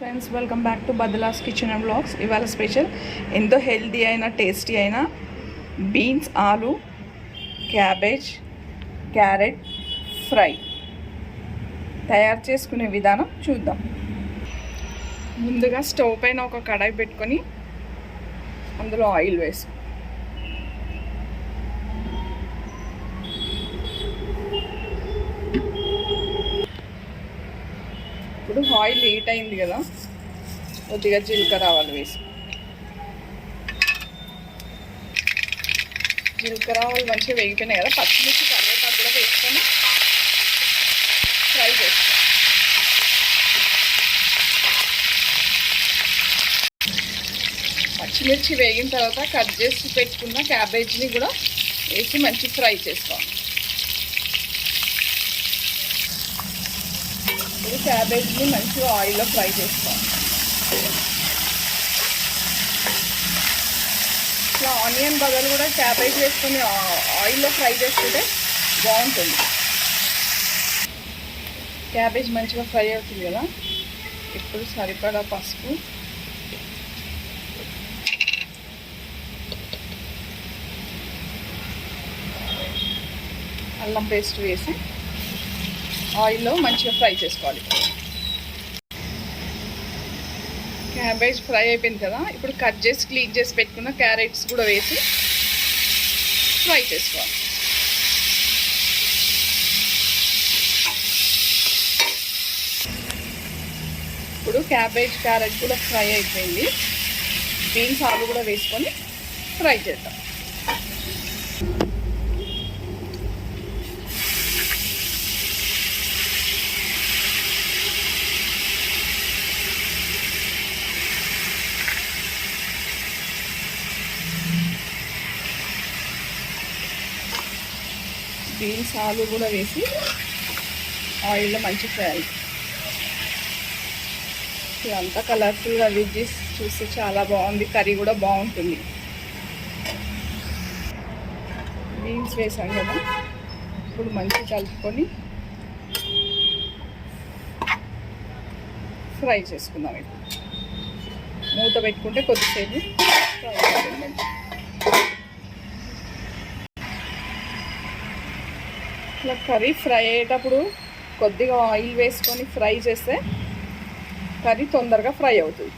Friends welcome back to బదలాస్ kitchen and blogs ఇవాళ special ఎంతో హెల్తీ అయిన టేస్టీ అయిన బీన్స్ ఆలు క్యాబేజ్ క్యారెట్ ఫ్రై తయారు చేసుకునే విధానం చూద్దాం. ముందుగా స్టవ్ పైన ఒక కడాయి పెట్టుకొని అందులో ఆయిల్ వేసుకుంటాం ఇప్పుడు ఆయిల్ హీట్ అయింది కదా కొద్దిగా జీలకర్ర ఆవాలు వేసి. జీలకర్ర ఆవాలు మంచిగా వేగిపోయినాయి కదా పచ్చిమిర్చి కరివేపాకు కూడా వేసుకొని ఫ్రై చేస్తాం. పచ్చిమిర్చి వేగిన తర్వాత కట్ చేసి పెట్టుకున్న క్యాబేజ్ని కూడా వేసి మంచి ఫ్రై చేసుకోవాలి. క్యాబేజ్ని మంచిగా ఆయిల్లో ఫ్రై చేసుకోవాలి. ఇట్లా ఆనియన్ బదులు కూడా క్యాబేజ్ వేసుకొని ఆయిల్లో ఫ్రై చేసుకుంటే బాగుంటుంది. క్యాబేజ్ మంచిగా ఫ్రై అవుతుంది కదా? ఇప్పుడు సరిపడా పసుపు. అల్లం పేస్ట్ వేసి ఆయిల్లో మంచిగా ఫ్రై చేసుకోవాలి. క్యాబేజ్ ఫ్రై అయిపోయింది కదా ఇప్పుడు కట్ చేసి క్లీన్ చేసి పెట్టుకున్న క్యారెట్స్ కూడా వేసి ఫ్రై చేసుకోవాలి. ఇప్పుడు క్యాబేజ్ క్యారెట్ కూడా ఫ్రై అయిపోయింది. బీన్స్ ఆలు కూడా వేసుకొని ఫ్రై చేద్దాం. బీన్స్ ఆలు కూడా వేసి ఆయిల్లో మంచి ఫ్రై ఇదంతా కలర్ఫుల్గా వెజ్జెస్ చూస్తే చాలా బాగుంది కర్రీ కూడా బాగుంటుంది. బీన్స్ వేసాం కదా ఇప్పుడు మంచి కలుపుకొని ఫ్రై చేసుకుందాం ఇప్పుడు. మూత పెట్టుకుంటే కొద్దిసేపు ఫ్రై అవుతుంది. ఇట్లా కర్రీ ఫ్రై అయ్యేటప్పుడు కొద్దిగా ఆయిల్ వేసుకొని ఫ్రై చేస్తే కర్రీ తొందరగా ఫ్రై అవుతుంది.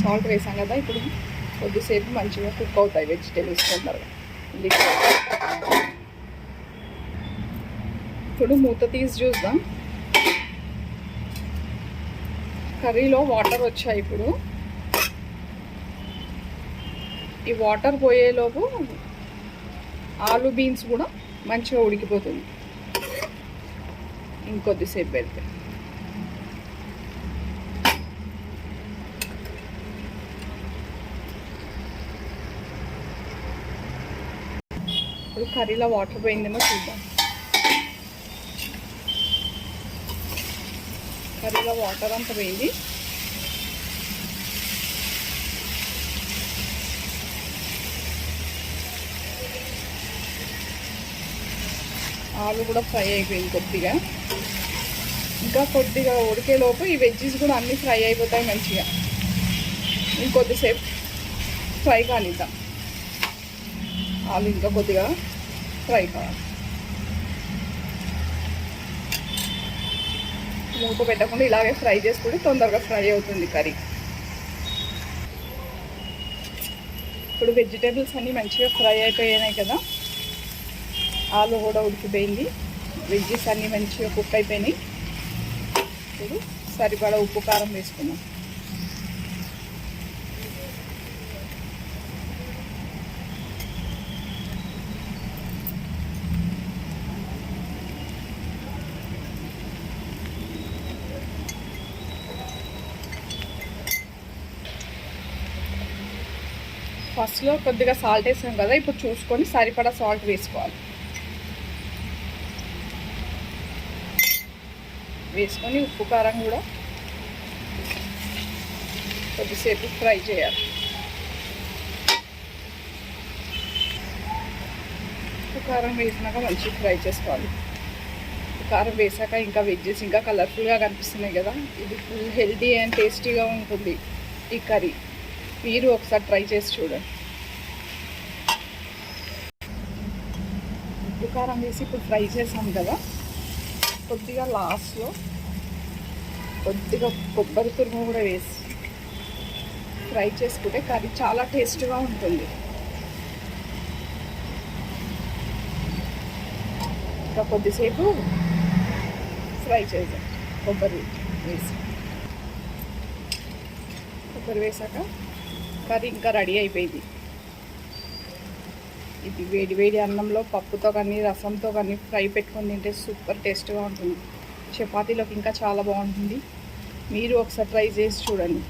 సాల్ట్ వేసాం కదా ఇప్పుడు కొద్దిసేపు మంచిగా కుక్ అవుతాయి వెజిటేబుల్స్ తొందరగా. ఇప్పుడు మూత తీసి చూద్దాం. కర్రీలో వాటర్ వచ్చాయి ఇప్పుడు? ఈ వాటర్ పోయేలోపు ఆలు బీన్స్ కూడా మంచిగా ఉడికిపోతుంది. ఇంకొద్దిసేపు పెడితే. ఇప్పుడు కర్రీలో వాటర్ పోయిందేమో చూద్దాం. కర్రీలో వాటర్ అంతా పోయింది ఆలు కూడా ఫ్రై అయిపోయింది కొద్దిగా. ఇంకా కొద్దిగా ఉడికేలోపు ఈ వెజ్జెస్ కూడా అన్నీ ఫ్రై అయిపోతాయి మంచిగా. ఇంకొద్దిసేపు ఫ్రై కానిద్దాం. ఆలు ఇంకా కొద్దిగా ఫ్రై కావాలి. మూత పెట్టకుండా ఇలాగే ఫ్రై చేసుకుంటే తొందరగా ఫ్రై అవుతుంది కర్రీ. ఇప్పుడు వెజిటేబుల్స్ అన్నీ మంచిగా ఫ్రై అయిపోయాయి కదా. ఆలు కూడా ఉడికిపోయింది. వెజ్జెస్ అన్నీ మంచిగా కుక్ అయిపోయినాయి. ఇప్పుడు సరిపడా ఉప్పు కారం వేసుకున్నాం ఫస్ట్లో కొద్దిగా సాల్ట్ వేసాం కదా ఇప్పుడు చూసుకొని సరిపడా సాల్ట్ వేసుకోవాలి. వేసుకొని ఉప్పు కారం కూడా కొద్దిసేపు ఫ్రై చేయాలి. ఉప్పు కారం వేసినాక మంచిగా ఫ్రై చేసుకోవాలి. కారం వేసాక ఇంకా వెజ్జెస్ ఇంకా కలర్ఫుల్గా కనిపిస్తున్నాయి కదా ఇది ఫుల్ హెల్తీ అండ్ టేస్టీగా ఉంటుంది ఈ కర్రీ. మీరు ఒకసారి ట్రై చేసి చూడండి. ఉప్పు కారం వేసి ఇప్పుడు ఫ్రై చేసాం కదా. కొద్దిగా లాస్ట్లో కొద్దిగా కొబ్బరి తురుము కూడా వేసి ఫ్రై చేసుకుంటే కర్రీ చాలా టేస్ట్గా ఉంటుంది. ఇంకా కొద్దిసేపు ఫ్రై చేద్దాం. కొబ్బరి వేసి. కొబ్బరి వేసాక కర్రీ ఇంకా రెడీ అయిపోయింది. ఇది వేడి వేడి అన్నంలో పప్పుతో కానీ రసంతో కానీ ఫ్రై పెట్టుకొని తింటే సూపర్ టేస్ట్గా ఉంటుంది. చపాతీలోకి ఇంకా చాలా బాగుంటుంది. మీరు ఒకసారి ట్రై చేసి చూడండి.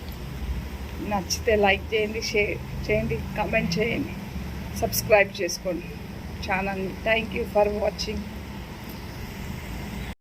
నచ్చితే లైక్ చేయండి షేర్ చేయండి కమెంట్ చేయండి. సబ్స్క్రైబ్ చేసుకోండి. ఛానల్ని. Thank you for watching.